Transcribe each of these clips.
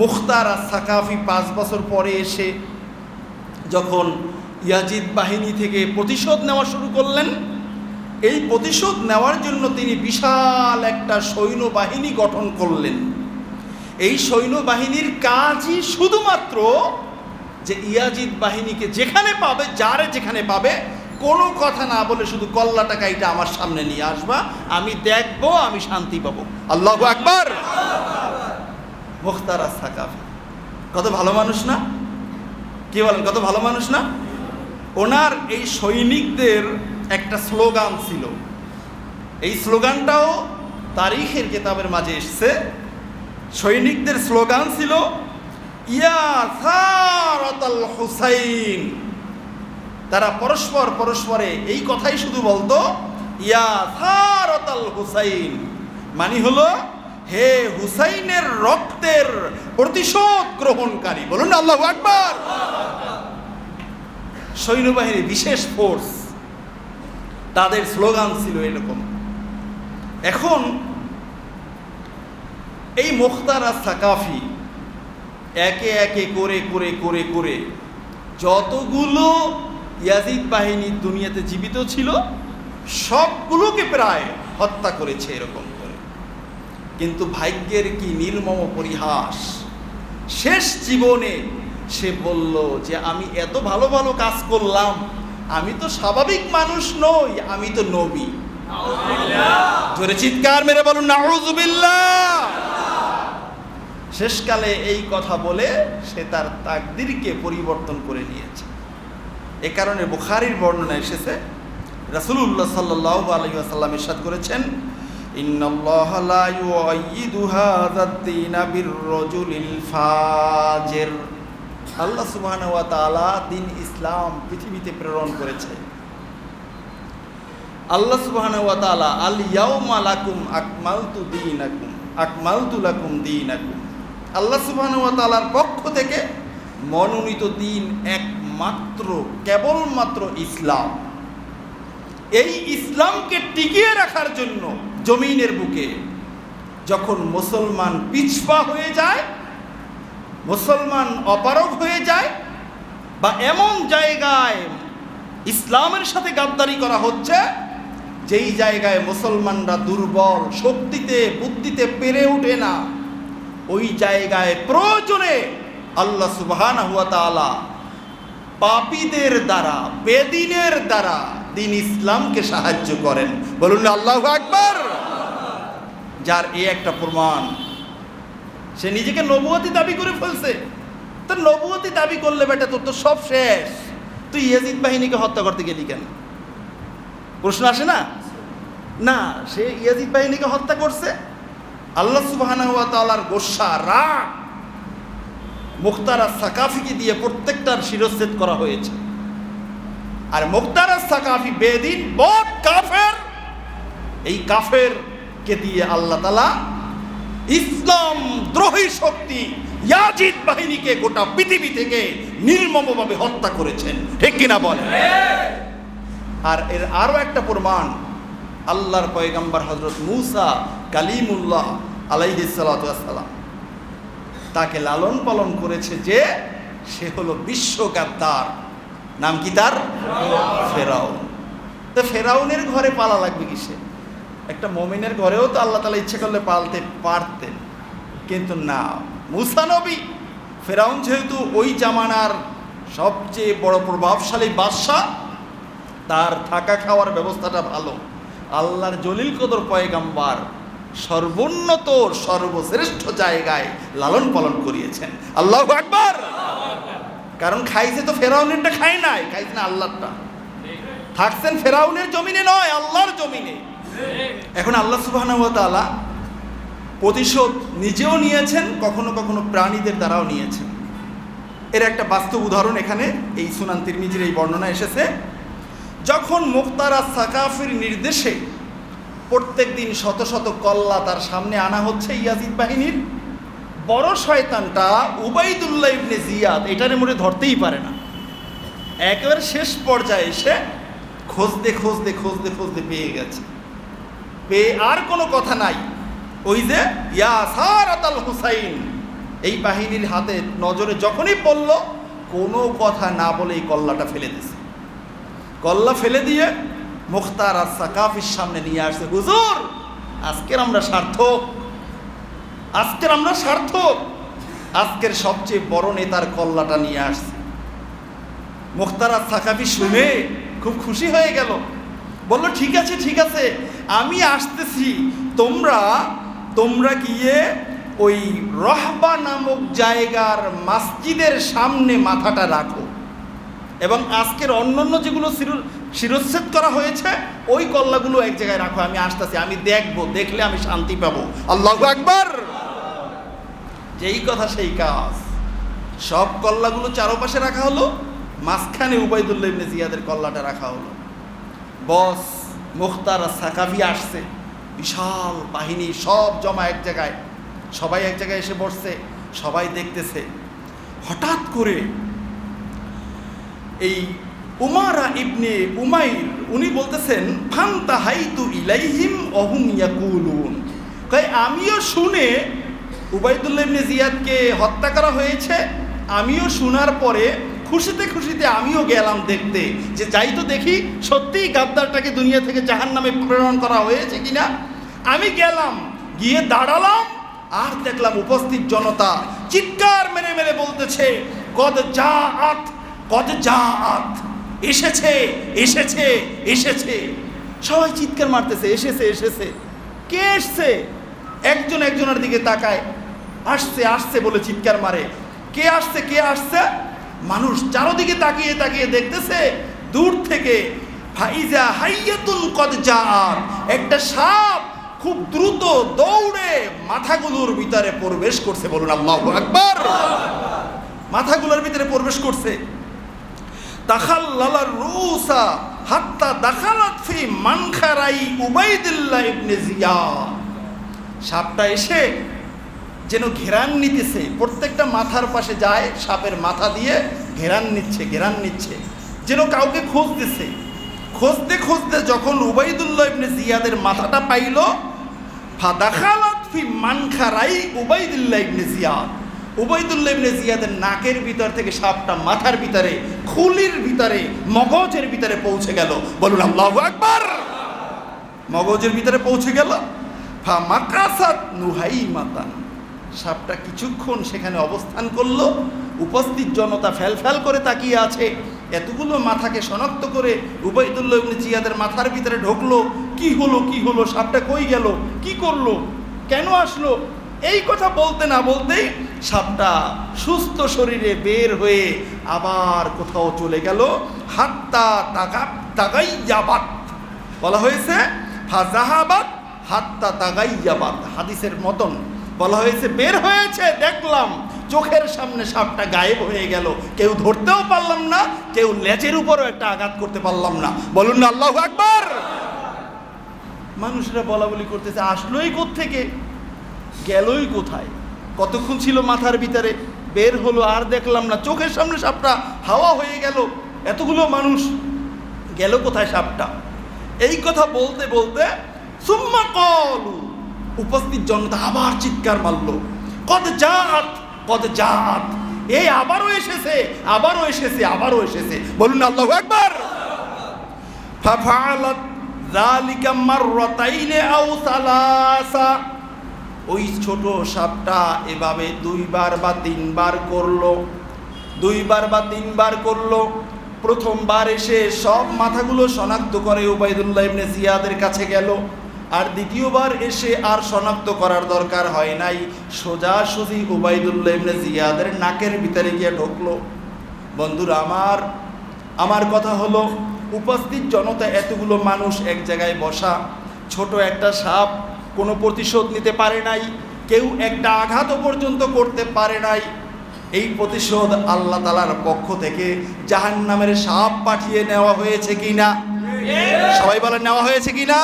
মুখতার আর সাকাফি পাঁচ বছর পরে এসে যখন ইয়াজিদ বাহিনী থেকে প্রতিশোধ নেওয়া শুরু করলেন, এই প্রতিশোধ নেওয়ার জন্য তিনি বিশাল একটা সৈন্যবাহিনী গঠন করলেন। এই সৈন্যবাহিনীর কাজই শুধুমাত্র যে ইয়াজিদ বাহিনীকে যেখানে পাবে, যারে যেখানে পাবে, কোনো কথা না বলে শুধু কল্লা টাকা এটা আমার সামনে নিয়ে আসবা, আমি দেখব, আমি শান্তি পাবো। আল্লাহ আকবার! মুখতারা সাকাফি কত ভালো মানুষ না? কি বলেন, কত ভালো মানুষ না? ওনার এই সৈনিকদের একটা স্লোগান ছিল। এই স্লোগানটাও তারিখের কেতাবের মাঝে এসছে। সৈনিকদের স্লোগান ছিল, ইয়া সারাতাল হুসাইন। তারা পরস্পর পরস্পরে এই কথাই শুধু বলতো, ইয়া হুসাইন। মানে হলো হে হুসাইনের রক্তের প্রতিশোধ গ্রহণকারী। বলুন আল্লাহ আকবার। সৈন্যবাহিনী, বিশেষ ফোর্স তাদের স্লোগান ছিল এরকম। এখন এই মুখতারা সাকাফি একে একে করে করে করে করে যতগুলো ইয়াজিদ বাহিনী দুনিয়াতে জীবিত ছিল, সবগুলোকে প্রায় হত্যা করেছে এরকম। কিন্তু ভাগ্যের কি নির্মম পরিহাস? শেষ জীবনে সে বলল যে আমি এত ভালো ভালো কাজ করলাম আমি তো স্বাভাবিক মানুষ নই আমি তো নবী। জোরে চিৎকার মেরে বলুন নাউজুবিল্লাহ! শেষকালে এই কথা বলে সে তার তাকদিরকে পরিবর্তন করে নিয়েছে। এ কারণে বুখারির বর্ণনা এসেছে। রাসূলুল্লাহ সাল্লাল্লাহু আলাইহি ওয়াসাল্লাম ইরশাদ করেছেন ইন্নাল্লাহ লা ইউআইয়িদু হাযা দ্বীনা বির-রাজুলিল ফাজির। আল্লাহ তাআলা দিন ইসলাম পৃথিবীতে প্রেরণ করেছে। আল্লাহ তাআলা, আল ইয়াউমা লাকুম আকমালতু দীনাকুম, আকমালতু লাকুম দীনাকুম। আল্লাহ সুবহানাহু ওয়া তাআলার পক্ষ থেকে মনোনীত দিন একমাত্র, কেবলমাত্র ইসলাম। এই ইসলামকে টিকিয়ে রাখার জন্য জমিনের বুকে যখন মুসলমান পিছপা হয়ে যায়, মুসলমান অপারগ হয়ে যায়, বা এমন জায়গায় ইসলামের সাথে গাদ্দারি করা হচ্ছে, যেই জায়গায় মুসলমানরা দুর্বল, শক্তিতে, বুদ্ধিতে পেরে ওঠে না, ওই জায়গায় প্রয়োজনে আল্লাহ সুবহান হুয়া তাআলা পাপীদের দ্বারা, বেদিনের দ্বারা দিন ইসলামকে সাহায্য করেন। বলুন আল্লাহ আকবার। যার এ একটা প্রমাণ। সে নিজেকে নবুয়তি দাবি করে ফেলছে। তো নবুয়তি দাবি করলে বেটা তোর তো সব শেষ। তুই ইয়াজিদ বাহিনীকে হত্যা করতে গেলি কেন? প্রশ্ন আসে না? না, সে ইয়াজিদ বাহিনীকে হত্যা করছে। আল্লাহ তাআলার গোসা, রাগ, মুখতারা সাকাফিকে দিয়ে প্রত্যেকটার শিরচ্ছেদ করা হয়েছে। আর মুখতারা সাকাফি বেদিন বট কাফের। এই কাফের কে দিয়ে আল্লাহ তালা ইসলাম দ্রোহী শক্তি ইয়াজিদ বাহিনীকে গোটা পৃথিবী থেকে নির্মমভাবে হত্যা করেছেন। ঠিক কিনা বলে আর এর আরও একটা প্রমাণ আল্লাহর পয়গাম্বার হজরত মুসা কালিমুল্লাহ আলাইহিসালাম তাকে লালন পালন করেছে যে সে হলো বিশ্ব গাদ্দার। নাম কি তার? ফেরাউন। তো ফেরাউনের ঘরে পালা লাগবে কিসে? একটা মমিনের ঘরেও তো আল্লাহ তালা ইচ্ছে করলে পালতে পারতেন। কিন্তু না। মুসা নবী, ফেরাউন যেহেতু ওই জামানার সবচেয়ে বড় প্রভাবশালী বাদশাহ, তার থাকা খাওয়ার ব্যবস্থাটা ভালো। আল্লাহর জলিল কদর পয়গাম্বার সর্বোন্নত, সর্বশ্রেষ্ঠ জায়গায় লালন পালন করিয়েছেন। আল্লাহ আকবার! কারণ খাইছে তো ফেরাউনেরটা খায় নাই। খাইছে না আল্লাহটা থাকছেন ফেরাউনের জমিনে নয়, আল্লাহর জমিনে। এখন আল্লাহ সুবাহ প্রতিশোধ নিজেও নিয়েছেন, কখনো কখনো প্রাণীদের দ্বারাও নিয়েছেন। এর একটা বাস্তব উদাহরণ এখানে, এই সুনান তিরমিজির এই বর্ণনা এসেছে। যখন মুক্তারা সাকাফির নির্দেশে প্রত্যেক দিন শত শত কল্লা তার সামনে আনা হচ্ছে ইয়াজিদ বাহিনীর, বড় শয়তানটা উবাইদুল্লাহ ইবনে জিয়াদ, এটার মনে ধরতেই পারে না। একেবারে শেষ পর্যায়ে এসে খুঁজতে খুঁজতে খোঁজতে খোঁজতে পেয়ে গেছে। পেয়ে আর কোনো কথা নাই। ওই যে, ইয়া সারাত আল হুসাইন। এই বাহিনীর হাতে নজরে যখনই পড়ল, কোনো কথা না বলে এই কল্লাটা ফেলে দিছে। কল্লা ফেলে দিয়ে মুখতার আর সাকাফির সামনে নিয়ে আসছে, হুজুর, আজকের আমরা সার্থক। আজকের আমরা সার্থক। আজকের সবচেয়ে বড় নেতার কল্লাটা নিয়ে আসছে। মুখতার আর সাকাফি শুনে খুব খুশি হয়ে গেল। বলল, ঠিক আছে ঠিক আছে, আমি আসতেছি। তোমরা তোমরা গিয়ে ওই রহবা নামক জায়গার মসজিদের সামনে মাথাটা রাখো। এবং আজকের অন্যান্য যেগুলো শিরো- শিরচ্ছেদ করা হয়েছে, ওই কল্লাগুলো এক জায়গায় রাখো, আমি আসতেছি, আমি দেখব, দেখলে আমি শান্তি পাবো। আল্লাহ একবার যেই কথা সেই কাজ। সব কল্লাগুলো চারপাশে রাখা হলো, মাঝখানে উবাইদুল্লাহ ইবনে জিয়াদের কল্লাটা রাখা হলো। বস মুখতার সাকাফি আসছে। বিশাল বাহিনী, সব জমা এক জায়গায়। সবাই এক জায়গায় এসে বসছে, সবাই দেখতেছে। হঠাৎ করে এই উমারা ইবনে উমাইর, উনি বলতেছেন, ফান্তা হাইতু ইলাইহিম অহুম ইয়াকুলুন। কই আমিও শুনে উবাইদুল্লাহ ইবনে জিয়াদকে হত্যা করা হয়েছে। আমিও শোনার পরে খুশিতে খুশিতে আমিও গেলাম দেখতে যে যাই তো দেখি, সত্যিই গাদ্দারটাকে দুনিয়া থেকে জাহান নামে প্রেরণ করা হয়েছে কিনা? আমি গেলাম, গিয়ে দাঁড়ালাম, আর দেখলাম উপস্থিত জনতা চিৎকার মেরে মেরে বলতেছে কদ যা আত কদ যা আত এসেছে এসেছে এসেছে। সবাই চিৎকার মারতেছে, এসেছে এসেছে। কে এসছে? একজন একজনের দিকে তাকায়, আসছে আসছে, বলে চিৎকার মারে। কে আসছে কে আসছে? মানুষ চারোদিকে তাকিয়ে তাকিয়ে দেখতেছে, দূর থেকে ফাইজা হাইয়াতুন কদ জাআত একটা সাপ খুব দ্রুত দৌড়ে মাথাগুলোর ভিতরে প্রবেশ করছে। বলুন আল্লাহু আকবার। মাথাগুলোর ভিতরে প্রবেশ করছে। তাখাল্লালার রুসা হাত্তা দাখালাত ফি মানখারাই উবাইদুল্লাহ ইবনে জিয়াদ। সাপটা এসে যেন ঘেরান নিতেছে। প্রত্যেকটা মাথার পাশে যায় সাপের মাথা দিয়ে ঘেরান নিচ্ছে ঘেরান নিচ্ছে। যেন কাউকে খুঁজতেছে। খুঁজতে খুঁজতে যখন উবাইদুল্লাহ ইবনে জিয়াদের মাথাটা পাইল, ফাদাখালাত ফি মানখারাই উবাইদুল্লাহ ইবনে জিয়াদ। উবাইদুল্লাহ ইবনে জিয়াদের নাকের ভিতর থেকে সাপটা মাথার ভিতরে, খুলির ভিতরে, মগজের ভিতরে পৌঁছে গেল। বলুন আল্লাহু আকবার! মগজের ভিতরে পৌঁছে গেল। ফা মাকাসাত নুহাই মাতান সাপটা কিছুক্ষণ সেখানে অবস্থান করল, উপস্থিত জনতা ফ্যাল ফ্যাল করে তাকিয়ে আছে। এতগুলো মাথাকে শনাক্ত করে উবাইদুল্লাহ ইবনে জিয়াদের মাথার ভিতরে ঢোকলো। কি হলো কি হলো, সাপটা কই গেল, কি করল, কেন আসলো? এই কথা বলতে না বলতেই সাপটা সুস্থ শরীরে বের হয়ে আবার কোথাও চলে গেল। হাত্তা তাকা তাগাই যাবাত বলা হয়েছে, ফাজাহাবাত হাত্তা তাগাইয়াবাত, হাদিসের মতন বলা হয়েছে, বের হয়েছে, দেখলাম। চোখের সামনে সাপটা গায়েব হয়ে গেল। কেউ ধরতেও পারলাম না, কেউ লেজের উপরও একটা আঘাত করতে পারলাম না। বলুন না, আল্লাহ আকবার! মানুষরা বলা বলি করতেছে, আসলোই থেকে গেলই কোথায়? কতক্ষণ ছিল মাথার ভিতরে, বের হলো, আর দেখলাম না। চোখের সামনে সাপটা হাওয়া হয়ে গেল। এতগুলো মানুষ, গেল কোথায় সাপটা? এই কথা বলতে বলতে, সুম্মা কলু। উপস্থিত জনতা আবার চিৎকার মারল কত জাত কত জাত এই আবারও এসেছে আবারও এসেছে আবারও এসেছে। বলুন আল্লাহু একবার ফাফালাত যালিকা মাররাতাইনে আও সালাসা। ওই ছোট সাপটা এভাবে দুইবার বা তিনবার করল, দুইবার বা তিনবার করল। প্রথমবার এসে সব মাথাগুলো শনাক্ত করে উবাইদুল্লাহ ইবনে জিয়াদের কাছে গেল। আর দ্বিতীয়বার এসে আর শনাক্ত করার দরকার হয় নাই। সোজাসুজি উবাইদুল্লাহ ইবনে জিয়াদের নাকের ভিতরে গিয়ে ঢুকলো। বন্ধুরা, আমার আমার কথা হলো, উপস্থিত জনতা এতগুলো মানুষ এক জায়গায় বসা, ছোট একটা সাপ কোনো প্রতিশোধ নিতে পারে নাই, কেউ একটা আঘাতও পর্যন্ত করতে পারে নাই। এই প্রতিশোধ আল্লাহ তালার পক্ষ থেকে জাহান নামের সাপ পাঠিয়ে নেওয়া হয়েছে কি না সবাই বলে নেওয়া হয়েছে কি না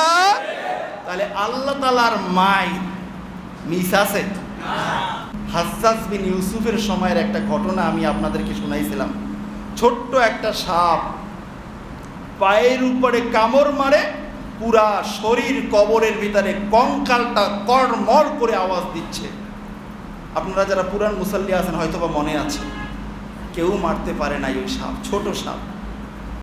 তাহলে আল্লাহ তালার মাই মিস আছে? হাসাস বিন ইউসুফের সময়ের একটা ঘটনা আমি আপনাদেরকে শোনাইছিলাম। ছোট্ট একটা সাপ পায়ের উপরে কামড় মারে, পুরা শরীর কবরের ভিতরে কঙ্কালটা কড়মড় করে আওয়াজ দিচ্ছে। আপনারা যারা পুরান মুসাল্লি আছেন হয়তো বা মনে আছে, কেউ মারতে পারে নাই ওই সাপ, ছোট সাপ।